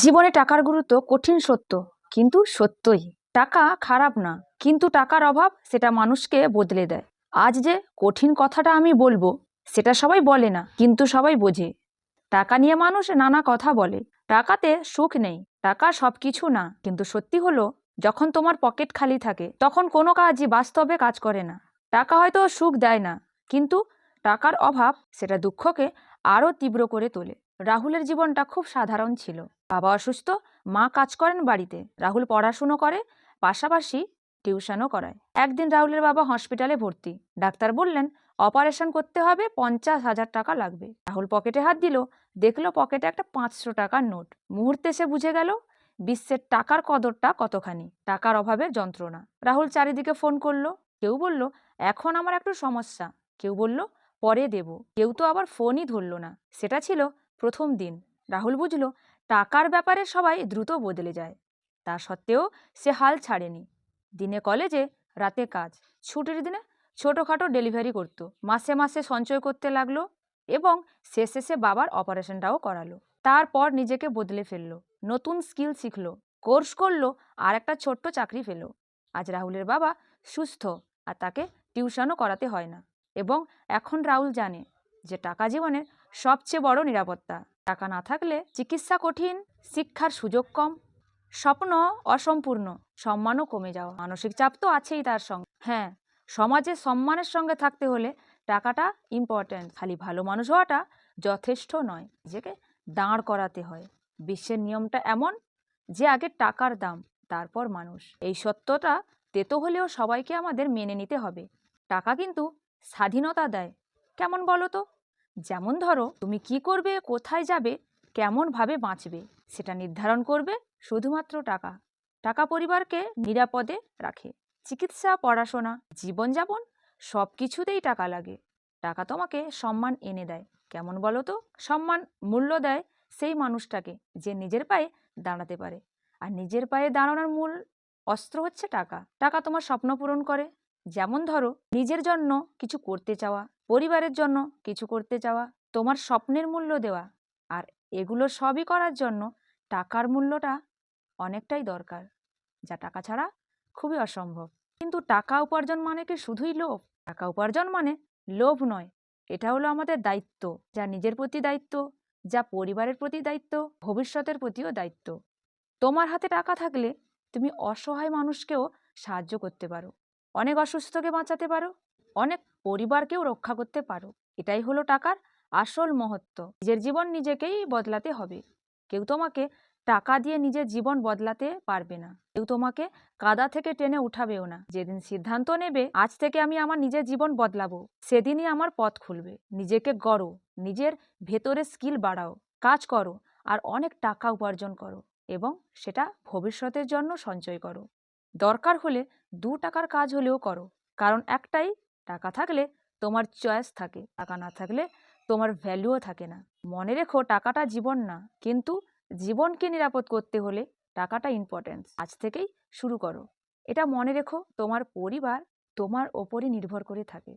জীবনে টাকার গুরুত্ব কঠিন সত্য, কিন্তু সত্যই। টাকা খারাপ না, কিন্তু টাকার অভাব সেটা মানুষকে বদলে দেয়। আজ যে কঠিন কথাটা আমি বলব, সেটা সবাই বলে না, কিন্তু সবাই বোঝে। টাকা নিয়ে মানুষ নানা কথা বলে। টাকাতে সুখ নেই, টাকা সব কিছু না, কিন্তু সত্যি হলো, যখন তোমার পকেট খালি থাকে, তখন কোনো কাজই বাস্তবে কাজ করে না। টাকা হয়তো সুখ দেয় না, কিন্তু টাকার অভাব সেটা দুঃখকে আরও তীব্র করে তোলে। রাহুলের জীবনটা খুব সাধারণ ছিল। বাবা অসুস্থ, মা কাজ করেন বাড়িতে। রাহুল পড়াশুনো করে, পাশাপাশি টিউশনও করায়। একদিন রাহুলের বাবা হসপিটালে ভর্তি। ডাক্তার বললেন, অপারেশন করতে হবে, পঞ্চাশ হাজার টাকা লাগবে। রাহুল পকেটে হাত দিল, দেখল পকেটে একটা পাঁচশো টাকার নোট। মুহূর্তে সে বুঝে গেল, বিশ্বের টাকার কদরটা কতখানি, টাকার অভাবের যন্ত্রণা। রাহুল চারিদিকে ফোন করল, কেউ বলল, এখন আমার একটু সমস্যা। কেউ বলল, পরে দেব। কেউ তো আবার ফোনই ধরলো না। সেটা ছিল প্রথম দিন। রাহুল বুঝলো টাকার ব্যাপারে সবাই দ্রুত বদলে যায়। তা সত্ত্বেও সে হাল ছাড়েনি। দিনে কলেজে, রাতে কাজ। ছুটির দিনে ছোটোখাটো ডেলিভারি করত। মাসে মাসে সঞ্চয় করতে লাগল এবং শেষে সে বাবার অপারেশনটাও করালো। তারপর নিজেকে বদলে ফেলল। নতুন স্কিল শিখলো। কোর্স করল আর একটা ছোট্ট চাকরি পেল। আজ রাহুলের বাবা সুস্থ আর তাকে টিউশনও করাতে হয় না। এবং এখন রাহুল জানে যে টাকা জীবনের সবচেয়ে বড় নিরাপত্তা। টাকা না থাকলে চিকিৎসা কঠিন, শিক্ষার সুযোগ কম, স্বপ্ন অসম্পূর্ণ, সম্মানও কমে যাওয়া। মানসিক চাপ তো আছেই তার সঙ্গে। হ্যাঁ সমাজে সম্মানের সঙ্গে থাকতে হলে টাকাটা ইম্পর্ট্যান্ট খালি ভালো মানুষ হওয়াটা যথেষ্ট নয়। নিজেকে দাঁড় করাতে হয়। বিশ্বের নিয়মটা এমন যে আগে টাকার দাম, তারপর মানুষ। এই সত্যটা তেতো হলেও সবাইকে আমাদের মেনে নিতে হবে। টাকা কিন্তু স্বাধীনতা দেয়। কেমন বলো তো? যেমন ধরো, তুমি কি করবে, কোথায় যাবে, কেমনভাবে বাঁচবে, সেটা নির্ধারণ করবে শুধুমাত্র টাকা। টাকা পরিবারকে নিরাপদে রাখে। চিকিৎসা, পড়াশোনা, জীবনযাপন সব কিছুতেই টাকা লাগে। টাকা তোমাকে সম্মান এনে দেয়। কেমন বলো তো? সম্মান মূল্য দেয় সেই মানুষটাকে যে নিজের পায়ে দাঁড়াতে পারে। আর নিজের পায়ে দাঁড়ানোর মূল অস্ত্র হচ্ছে টাকা। টাকা তোমার স্বপ্ন পূরণ করে। যেমন ধরো, নিজের জন্য কিছু করতে চাওয়া। পরিবারের জন্য কিছু করতে চাওয়া তোমার স্বপ্নের মূল্য দেওয়া আর এগুলো সবই করার জন্য টাকার মূল্যটা অনেকটাই দরকার, যা টাকা ছাড়া খুবই অসম্ভব। কিন্তু টাকা উপার্জন মানে কি শুধুই লোভ? টাকা উপার্জন মানে লোভ নয়, এটা হলো আমাদের দায়িত্ব, যা নিজের প্রতি দায়িত্ব, যা পরিবারের প্রতি দায়িত্ব, ভবিষ্যতের প্রতিও দায়িত্ব। তোমার হাতে টাকা থাকলে তুমি অসহায় মানুষকেও সাহায্য করতে পারো, অনেক অসুস্থকে বাঁচাতে পারো অনেক পরিবারকেও রক্ষা করতে পারো। এটাই হলো টাকার আসল মহত্ব। নিজের জীবন নিজেকেই বদলাতে হবে। কেউ তোমাকে টাকা দিয়ে নিজের জীবন বদলাতে পারবে না। কেউ তোমাকে কাদা থেকে টেনে উঠাবেও না। যেদিন সিদ্ধান্ত নেবে, আজ থেকে আমি আমার নিজের জীবন বদলাবো। সেদিনই আমার পথ খুলবে। নিজেকে গড়ো। নিজের ভেতরে স্কিল বাড়াও। কাজ করো আর অনেক টাকা উপার্জন করো এবং সেটা ভবিষ্যতের জন্য সঞ্চয় করো। দরকার হলে দু টাকার কাজ হলেও করো। কারণ একটাই টাকা থাকলে তোমার চয়েস থাকে, টাকা না থাকলে তোমার ভ্যালুও থাকে না। মনে রেখো টাকাটা জীবন না, কিন্তু জীবনকে নিরাপদ করতে হলে টাকাটা ইম্পর্টেন্স আজ থেকেই শুরু করো। এটা মনে রেখো তোমার পরিবার তোমার ওপরই নির্ভর করে থাকে।